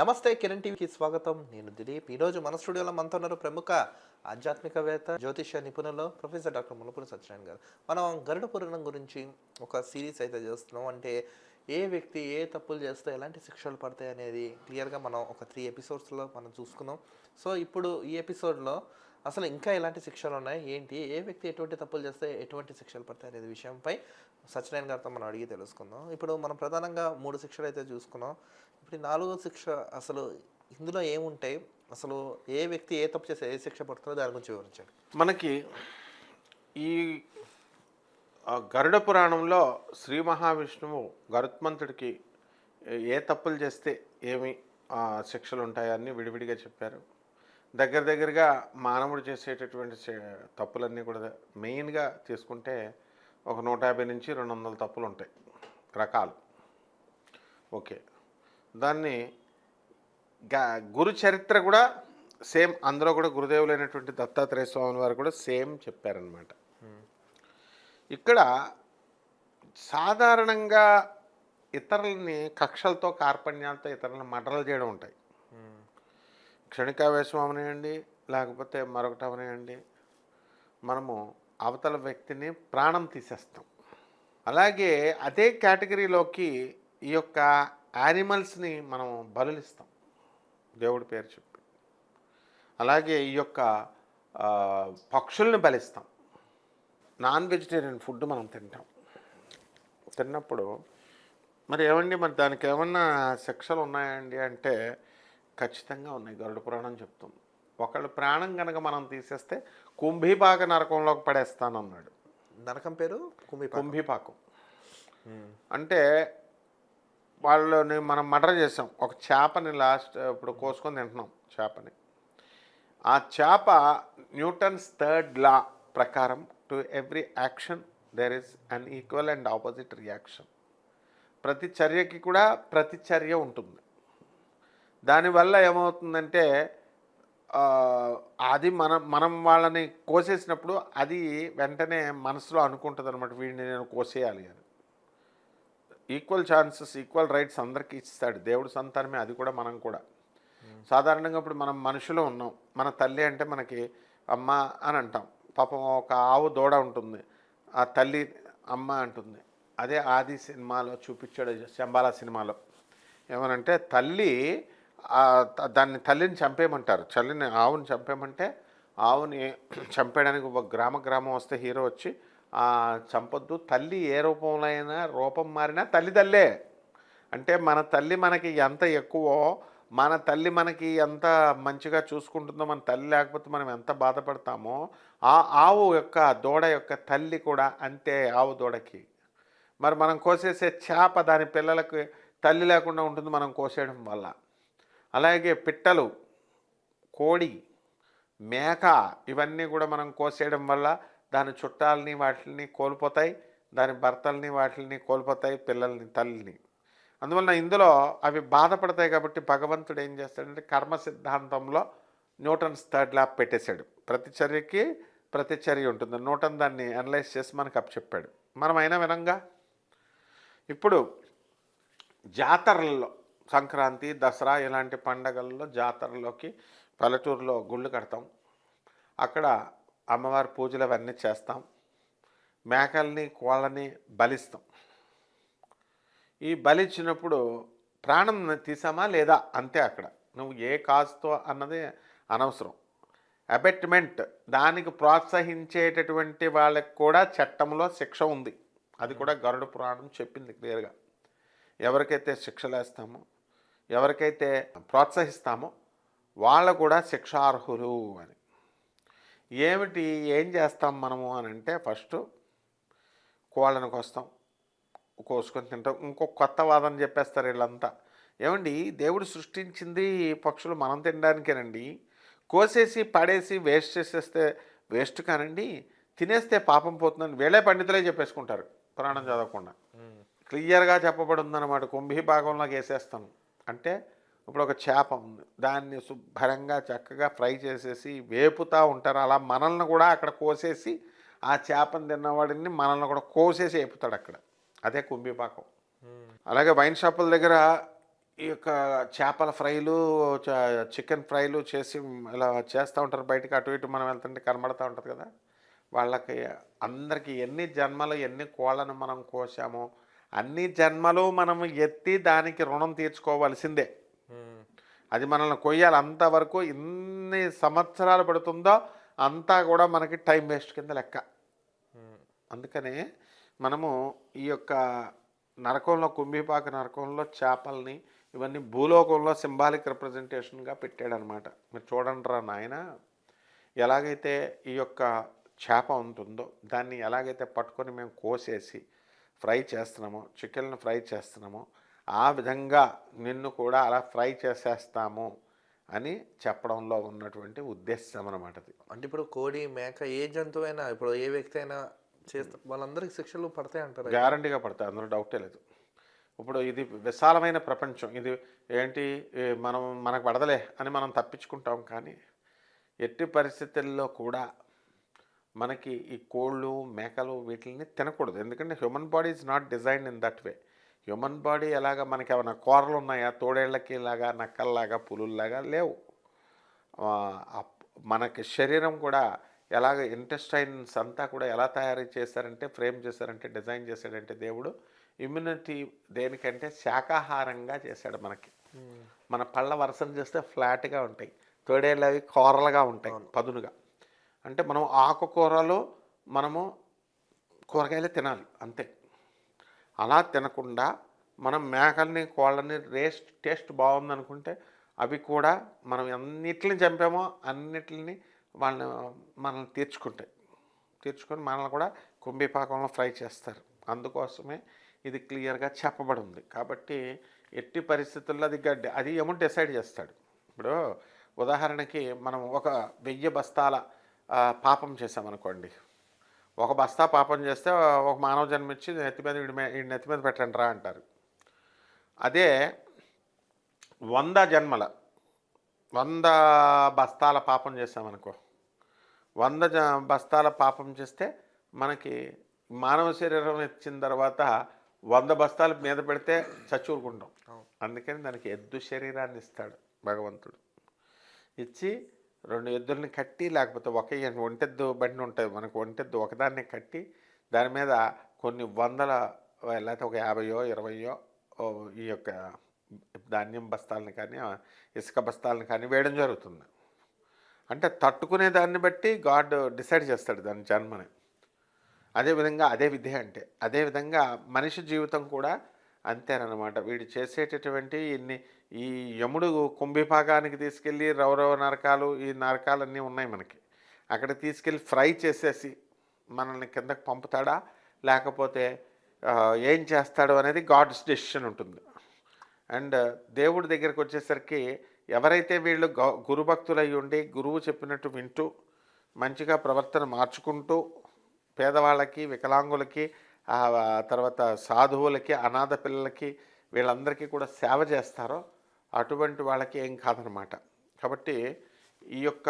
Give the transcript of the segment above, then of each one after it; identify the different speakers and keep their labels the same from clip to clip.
Speaker 1: నమస్తే కిరణ్ టీవీకి స్వాగతం. నేను దిలీప్. ఈరోజు మన స్టూడియోలో మనతో ఉన్నారు ప్రముఖ ఆధ్యాత్మికవేత్త జ్యోతిష నిపుణులు ప్రొఫెసర్ డాక్టర్ ములపూరి సత్యనారాయణ గారు. మనం గరుడ పురాణం గురించి ఒక సిరీస్ అయితే చేస్తున్నాం. అంటే ఏ వ్యక్తి ఏ తప్పులు చేస్తే ఎలాంటి శిక్షలు పడతాయి అనేది క్లియర్గా మనం ఒక త్రీ ఎపిసోడ్స్లో మనం చూసుకున్నాం. సో ఇప్పుడు ఈ ఎపిసోడ్లో అసలు ఇంకా ఎలాంటి శిక్షలు ఉన్నాయి? ఏంటి? ఏ వ్యక్తి ఎటువంటి తప్పులు చేస్తే ఎటువంటి శిక్షలు పడతాయి అనేది విషయంపై సత్యనారాయణ గారితో మనం అడిగి తెలుసుకుందాం. ఇప్పుడు మనం ప్రధానంగా మూడు శిక్షలు అయితే చూసుకున్నాం. ఇప్పుడు నాలుగో శిక్ష అసలు ఇందులో ఏముంటాయి? అసలు ఏ వ్యక్తి ఏ తప్పు చేస్తే ఏ శిక్ష పడుతుందో దాని గురించి వివరించండి.
Speaker 2: మనకి ఈ గరుడ పురాణంలో శ్రీ మహావిష్ణువు గరుత్మంతుడికి ఏ తప్పులు చేస్తే ఏమి శిక్షలు ఉంటాయని విడివిడిగా చెప్పారు. దగ్గర దగ్గరగా మానవుడు చేసేటటువంటి తప్పులన్నీ కూడా మెయిన్గా తీసుకుంటే ఒక నూట యాభై నుంచి రెండు వందల తప్పులు ఉంటాయి. రకాలు. ఓకే. దాన్ని గురు చరిత్ర కూడా సేమ్ అందులో కూడా గురుదేవులైనటువంటి దత్తాత్రేయ స్వామి వారు కూడా సేమ్ చెప్పారనమాట ఇక్కడ సాధారణంగా ఇతరులని కక్షలతో కార్పణ్యాలతో ఇతరులను మటలు చేయడం ఉంటాయి. క్షణికావేశం అవనేయండి లేకపోతే మరొకటి అవనేయండి. మనము అవతల వ్యక్తిని ప్రాణం తీసేస్తాం. అలాగే అదే కేటగిరీలోకి ఈ యొక్క యానిమల్స్ని మనం బలులిస్తాం. దేవుడి పేరు చెప్పి. అలాగే ఈ యొక్క పక్షుల్ని బలిస్తాం. నాన్ వెజిటేరియన్ ఫుడ్ మనం తింటాం. తిన్నప్పుడు మరి ఏమండి మరి దానికి ఏమన్నా శిక్షలు ఉన్నాయండి అంటే ఖచ్చితంగా ఉన్నాయి. గరుడ పురాణం చెప్తుంది. ఒకళ్ళు ప్రాణం కనుక మనం తీసేస్తే కుంభీపాక నరకంలోకి పడేస్తానన్నాడు.
Speaker 1: నరకం పేరు? కుమి
Speaker 2: కుంభీపాకం. అంటే వాళ్ళని మనం మర్డర్ చేసాం. ఒక చేపని లాస్ట్ ఇప్పుడు కోసుకొని తింటున్నాం చేపని. ఆ చేప న్యూటన్స్ థర్డ్ లా ప్రకారం to every action there is an equal and opposite reaction. ప్రతి చర్యకి కూడా ప్రతిచర్య ఉంటుంది. దానివల్ల ఏమవుతుందంటే అది మనం మనం వాళ్ళని కోసేసినప్పుడు అది వెంటనే మనసులో అనుకుంటుంది అనమాట వీడిని నేను కోసేయాలి అని. ఈక్వల్ ఛాన్సెస్ ఈక్వల్ రైట్స్ అందరికీ ఇస్తాడు. దేవుడు సంతానమే అది కూడా మనం కూడా. సాధారణంగా ఇప్పుడు మనం మనుషులు ఉన్నాం. మన తల్లి అంటే మనకి అమ్మ అని అంటాం. పాపం ఒక ఆవు దూడ ఉంటుంది. ఆ తల్లి అమ్మ అంటుంది. అదే ఆది సినిమాలో చూపించాడు శంబాల సినిమాలో. ఏమనంటే తల్లి దాన్ని తల్లిని చంపేయమంటారు. చల్లిని ఆవుని చంపేయమంటే ఆవుని చంపేయడానికి ఒక గ్రామ గ్రామం వస్తే హీరో వచ్చి చంపొద్దు. తల్లి ఏ రూపంలో అయినా రూపం మారినా తల్లి తల్లే. అంటే మన తల్లి మనకి ఎంత ఎక్కువో మన తల్లి మనకి ఎంత మంచిగా చూసుకుంటుందో మన తల్లి లేకపోతే మనం ఎంత బాధపడతామో ఆ ఆవు యొక్క దూడ యొక్క తల్లి కూడా అంతే ఆవు దూడకి. మరి మనం కోసేసే చేప దాని పిల్లలకు తల్లి లేకుండా ఉంటుంది మనం కోసేయడం వల్ల. అలాగే పిట్టలు కోడి మేక ఇవన్నీ కూడా మనం కోసేయడం వల్ల దాని చుట్టాలని వాటిని కోల్పోతాయి దాని భర్తల్ని వాటిని కోల్పోతాయి పిల్లల్ని తల్లిని. అందువలన ఇందులో అవి బాధపడతాయి కాబట్టి భగవంతుడు ఏం చేస్తాడంటే కర్మ సిద్ధాంతంలో న్యూటన్స్ థర్డ్ ల్యాబ్ పెట్టేశాడు. ప్రతి చర్యకి ప్రతి చర్య ఉంటుంది. న్యూటన్ దాన్ని అనలైజ్ చేసి మనకు అప్పచెప్పాడు మనం అయినా వినంగా? ఇప్పుడు జాతరల్లో సంక్రాంతి దసరా ఇలాంటి పండగల్లో జాతరలోకి పల్లెటూరులో గుళ్ళు కడతాం. అక్కడ అమ్మవారి పూజలు అవన్నీ చేస్తాం. మేకల్ని కోళ్ళని బలిస్తాం. ఈ బలిచ్చినప్పుడు ప్రాణం తీసామా లేదా అంతే అక్కడ. నువ్వు ఏ కాస్తో అన్నది అనవసరం. అబెట్మెంట్ దానికి ప్రోత్సహించేటటువంటి వాళ్ళకి కూడా చట్టంలో శిక్ష ఉంది. అది కూడా గరుడ పురాణం చెప్పింది క్లియర్గా. ఎవరికైతే శిక్షలేస్తామో ఎవరికైతే ప్రోత్సహిస్తామో వాళ్ళ కూడా శిక్షార్హులు అని. ఏమిటి ఏం చేస్తాం మనము అని అంటే ఫస్ట్ కోళ్ళను కోస్తాం కోసుకొని తింటాం. ఇంకో కొత్త వాదన చెప్పేస్తారు వీళ్ళంతా. ఏమండి దేవుడు సృష్టించింది పక్షులు మనం తినడానికేనండి. కోసేసి పడేసి వేస్ట్ చేసేస్తే వేస్ట్ కానండి. తినేస్తే పాపం పోతుందని వీళ్ళే పండితులే చెప్పేసుకుంటారు పురాణం చదవకుండా. క్లియర్గా చెప్పబడి ఉందన్నమాట కుంభీ భాగంలోకి వేసేస్తాను. అంటే ఇప్పుడు ఒక చేప ఉంది. దాన్ని శుభ్రంగా చక్కగా ఫ్రై చేసేసి వేపుతూ ఉంటారు. అలా మనల్ని కూడా అక్కడ కోసేసి ఆ చేపను తిన్నవాడిని మనల్ని కూడా కోసేసి వేపుతాడు అక్కడ. అదే కుంభీపాకం. అలాగే వైన్ షాపుల దగ్గర ఈ యొక్క చేపల ఫ్రైలు చికెన్ ఫ్రైలు చేసి ఇలా చేస్తూ ఉంటారు. బయటికి అటు ఇటు మనం వెళ్తుంటే కనబడుతూ ఉంటుంది కదా. వాళ్ళకి అందరికీ ఎన్ని జన్మలు ఎన్ని కోళ్ళను మనం కోసామో అన్ని జన్మలు మనం ఎత్తి దానికి రుణం తీర్చుకోవాల్సిందే. అది మనల్ని కొయ్యాలి. అంతవరకు ఎన్ని సంవత్సరాలు పడుతుందో అంతా కూడా మనకి టైం వేస్ట్ కింద లెక్క. అందుకనే మనము ఈ యొక్క నరకంలో కుంభిపాక నరకంలో చేపల్ని ఇవన్నీ భూలోకంలో సింబాలిక్ రిప్రజెంటేషన్గా పెట్టాడనమాట. మీరు చూడండి రా నాయన ఎలాగైతే ఈ యొక్క చేప ఉంటుందో దాన్ని ఎలాగైతే పట్టుకొని మేము కోసేసి ఫ్రై చేస్తున్నామో చికెన్ ఫ్రై చేస్తున్నామో ఆ విధంగా నిన్ను కూడా అలా ఫ్రై చేసేస్తాము అని చెప్పడంలో ఉన్నటువంటి ఉద్దేశం అన్నమాట అది.
Speaker 1: అంటే ఇప్పుడు కోడి మేక ఏ జంతువు అయినా ఇప్పుడు ఏ వ్యక్తి అయినా చేస్తా వాళ్ళందరికి శిక్షలు పడతాయి అంటారు?
Speaker 2: గ్యారంటీగా పడతాయి అందులో డౌటే లేదు. ఇప్పుడు ఇది విశాలమైన ప్రపంచం ఇది ఏంటి మనం మనకు పడదలే అని మనం తప్పించుకుంటాం కానీ ఎట్టి పరిస్థితుల్లో కూడా మనకి ఈ కోళ్ళు మేకలు వీటిని తినకూడదు. ఎందుకంటే human body is not design in that way. Human body ఎలాగా మనకి ఏమైనా కూరలు ఉన్నాయా తోడేళ్ళకి లాగా నక్కల్లాగా పులుల్లాగా లేవు. మనకి శరీరం కూడా ఎలాగ ఇంటెస్టైన్స్ అంతా కూడా ఎలా తయారు చేశారంటే ఫ్రేమ్ చేశారంటే డిజైన్ చేశాడంటే దేవుడు ఇమ్యూనిటీ దేనికంటే శాకాహారంగా చేశాడు మనకి. మన పళ్ళ వరసను చేస్తే ఫ్లాట్గా ఉంటాయి. తోడేళ్ళు అవి కూరలుగా ఉంటాయి పదునుగా. అంటే మనం ఆకుకూరలో మనము కూరగాయలు తినాలి అంతే. అలా తినకుండా మనం మేకల్ని కోళ్ళని రేస్ట్ టేస్ట్ బాగుందనుకుంటే అవి కూడా మనం అన్నిటిని చంపామో అన్నిటిని వాళ్ళని మనల్ని తీర్చుకుంటాయి. తీర్చుకొని మనల్ని కూడా కుంభిపాకంలో ఫ్రై చేస్తారు. అందుకోసమే ఇది క్లియర్గా చెప్పబడి ఉంది కాబట్టి ఎట్టి పరిస్థితుల్లో అది గడ్డి అది ఏమో డిసైడ్ చేస్తాడు. ఇప్పుడు ఉదాహరణకి మనం ఒక వెయ్యి బస్తాల పాపం చేసామనుకోండి ఒక బస్తా పాపం చేస్తే ఒక మానవ జన్మించి నెత్తి మీద వీడి మీద వీడి నెత్తి మీద పెట్టండి రా అంటారు. అదే వంద జన్మల వంద బస్తాల పాపం చేసామనుకో వంద జ బస్తాల పాపం చేస్తే మనకి మానవ శరీరం ఇచ్చిన తర్వాత వంద బస్తాల మీద పెడితే చచ్చూరుకుంటాం. అందుకని దానికి ఎద్దు శరీరాన్ని ఇస్తాడు భగవంతుడు. ఇచ్చి రెండు ఎద్దుల్ని కట్టి లేకపోతే ఒక ఒంటెద్దు బండి ఉంటుంది మనకు ఒంటెద్దు ఒకదాన్ని కట్టి దాని మీద కొన్ని వందల లేకపోతే ఒక యాభయో ఇరవయో ఈ యొక్క ధాన్యం బస్తాలను కానీ ఇసుక బస్తాలను కానీ వేయడం జరుగుతుంది. అంటే తట్టుకునే దాన్ని బట్టి గాడ్ డిసైడ్ చేస్తాడు దాని జన్మని. అదేవిధంగా అదే విద్య అంటే అదేవిధంగా మనిషి జీవితం కూడా అంతేనమాట వీడు చేసేటటువంటి ఇన్ని ఈ యముడు కుంభిభాగానికి తీసుకెళ్ళి రౌరవ నరకాలు ఈ నరకాలన్నీ ఉన్నాయి మనకి. అక్కడ తీసుకెళ్ళి ఫ్రై చేసేసి మనల్ని కిందకి పంపుతాడా? లేకపోతే ఏం చేస్తాడు అనేది గాడ్స్ డెసిషన్ ఉంటుంది. అండ్ దేవుడి దగ్గరికి వచ్చేసరికి ఎవరైతే వీళ్ళు గౌ గురుభక్తులు ఉండి గురువు చెప్పినట్టు వింటూ మంచిగా ప్రవర్తన మార్చుకుంటూ పేదవాళ్ళకి వికలాంగులకి తర్వాత సాధువులకి అనాథ పిల్లలకి వీళ్ళందరికీ కూడా సేవ చేస్తారో అటువంటి వాళ్ళకి ఏం కాదనమాట కాబట్టి ఈ యొక్క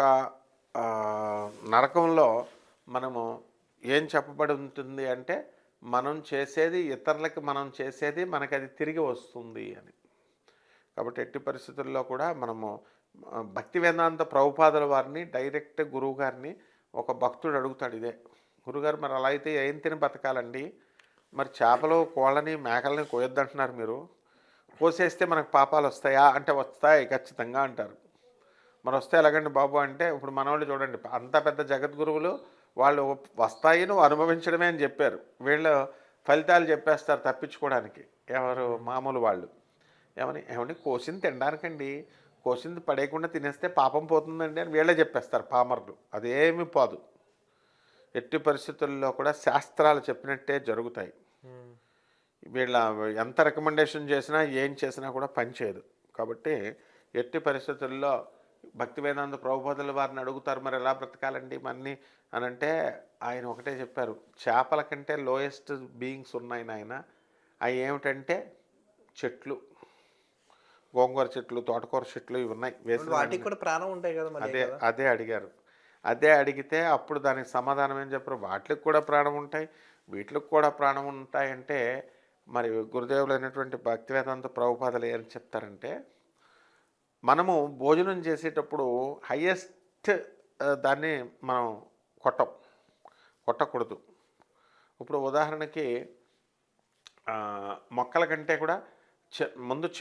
Speaker 2: నరకంలో మనము ఏం చెప్పబడి ఉంటుంది అంటే మనం చేసేది ఇతరులకి మనం చేసేది మనకి అది తిరిగి వస్తుంది అని. కాబట్టి ఎట్టి పరిస్థితుల్లో కూడా మనము భక్తి వేదాంత ప్రభుపాదుల వారిని డైరెక్ట్ గురువు గారిని ఒక భక్తుడు అడుగుతాడు ఇదే. గురుగారు మరి అలా అయితే ఏం తిని బతకాలండి? మరి చేపలు కోళ్ళని మేకలని కోయొద్దంటున్నారు మీరు. కోసేస్తే మనకు పాపాలు వస్తాయా? అంటే వస్తాయి ఖచ్చితంగా అంటారు. మరి వస్తే ఎలాగండి బాబు అంటే ఇప్పుడు మనవాళ్ళు చూడండి అంత పెద్ద జగద్గురువులు వాళ్ళు వస్తాయి నువ్వు అనుభవించడమే అని చెప్పారు. వీళ్ళు ఫలితాలు చెప్పేస్తారు తప్పించుకోవడానికి. ఎవరు? మామూలు వాళ్ళు. ఏమని? ఏమని? కోసింది తినడానికండి. కోసింది పడేయకుండా తినేస్తే పాపం పోతుందండి అని వీళ్ళే చెప్పేస్తారు పామర్లు. అదేమి పోదు. ఎట్టి పరిస్థితుల్లో కూడా శాస్త్రాలు చెప్పినట్టే జరుగుతాయి. వీళ్ళ ఎంత రికమెండేషన్ చేసినా ఏం చేసినా కూడా పనిచేయదు కాబట్టి ఎట్టి పరిస్థితుల్లో భక్తి వేదాంత ప్రభుపదుల వారిని అడుగుతారు మరి ఎలా బ్రతకాలండి మన్ని అని అంటే ఆయన ఒకటే చెప్పారు చేపల కంటే లోయెస్ట్ బీయింగ్స్ ఉన్నాయి నాయన. అవి ఏమిటంటే చెట్లు గోంగూర చెట్లు తోటకూర చెట్లు ఇవి ఉన్నాయి. వేసిన
Speaker 1: వాటికి కూడా ప్రాణం ఉంటాయి కదా
Speaker 2: అదే అదే అడిగారు. అదే అడిగితే అప్పుడు దానికి సమాధానం ఏం చెప్పారు? వాటికి కూడా ప్రాణం ఉంటాయి వీటికి కూడా ప్రాణం ఉంటాయంటే మరి గురుదేవులైనటువంటి భక్తివేదాంత ప్రభుపాదలు ఏం చెప్తారంటే మనము భోజనం చేసేటప్పుడు హయ్యెస్ట్ దాన్ని మనం కొట్టం కొట్టకూడదు. ఇప్పుడు ఉదాహరణకి మొక్కల కంటే కూడా ముందు చ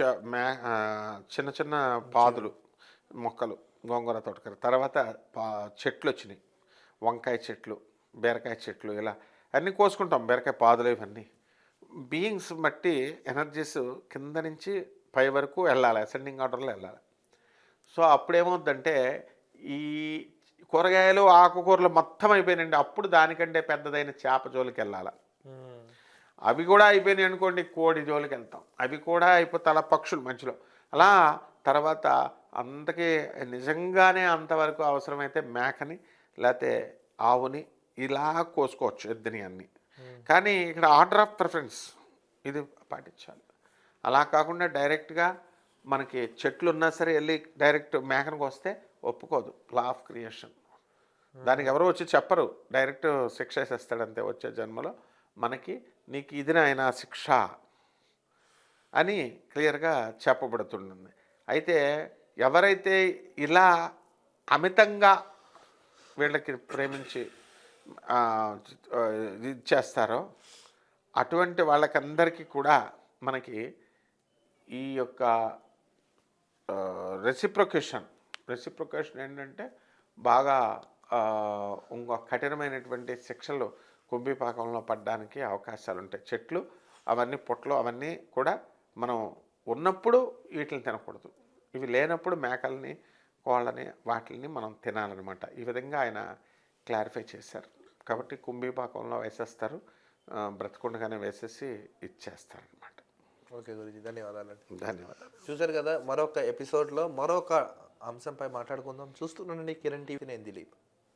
Speaker 2: చిన్న చిన్న పాదులు మొక్కలు గోంగూర తోటకర తర్వాత పా చెట్లు వచ్చినాయి. వంకాయ చెట్లు బీరకాయ చెట్లు ఇలా అన్నీ కోసుకుంటాం బీరకాయ పాదులు ఇవన్నీ. బీయింగ్స్ బట్టి ఎనర్జీస్ కింద నుంచి పై వరకు వెళ్ళాలి అసెండింగ్ ఆర్డర్లో వెళ్ళాలి. సో అప్పుడేమవుద్దంటే ఈ కూరగాయలు ఆకుకూరలు మొత్తం అయిపోయినాయండి. అప్పుడు దానికంటే పెద్దదైన చేప జోలికి వెళ్ళాలి. అవి కూడా అయిపోయినాయి అనుకోండి కోడి జోలికి వెళ్తాం. అవి కూడా అయిపోతే అలా పక్షులు మధ్యలో. అలా తర్వాత అంతకి నిజంగానే అంతవరకు అవసరమైతే మేకని లేకపోతే ఆవుని ఇలా కోసుకోవచ్చు ఎద్దుని అన్ని. కానీ ఇక్కడ ఆర్డర్ ఆఫ్ ప్రిఫరెన్స్ ఇది పాటించాలి. అలా కాకుండా డైరెక్ట్గా మనకి చెట్లు ఉన్నా సరే వెళ్ళి డైరెక్ట్ మేకనికి వస్తే ఒప్పుకోదు. Law of creation. దానికి ఎవరో వచ్చి చెప్పరు. డైరెక్ట్ శిక్ష వేసేస్తాడంతే వచ్చే జన్మలో. మనకి నీకు ఇది నాయన శిక్ష అని క్లియర్గా చెప్పబడుతుంది. అయితే ఎవరైతే ఇలా అమితంగా వీళ్ళకి ప్రేమించి ఇది చేస్తారో అటువంటి వాళ్ళకందరికీ కూడా మనకి ఈ యొక్క రెసిప్రొకేషన్ రెసిప్రొకేషన్ ఏంటంటే బాగా ఇంకో కఠినమైనటువంటి శిక్షలు కుంభిపాకంలో పడడానికి అవకాశాలు ఉంటాయి చెట్లు అవన్నీ పొట్లు అవన్నీ కూడా మనం ఉన్నప్పుడు వీటిని తినకూడదు. ఇవి లేనప్పుడు మేకల్ని కోళ్ళని వాటిని మనం తినాలన్నమాట. ఈ విధంగా ఆయన క్లారిఫై చేశారు. కాబట్టి కుంభిపాకంలో వేసేస్తారు. బ్రతకుండగానే వేసేసి ఇచ్చేస్తారనమాట
Speaker 1: ఓకే గురుజీ ధన్యవాదాలండి.
Speaker 2: ధన్యవాదాలు.
Speaker 1: చూశారు కదా మరొక ఎపిసోడ్లో మరొక అంశంపై మాట్లాడుకుందాం. చూస్తుండండి కిరణ్ టీవీ నేను దిలీప్.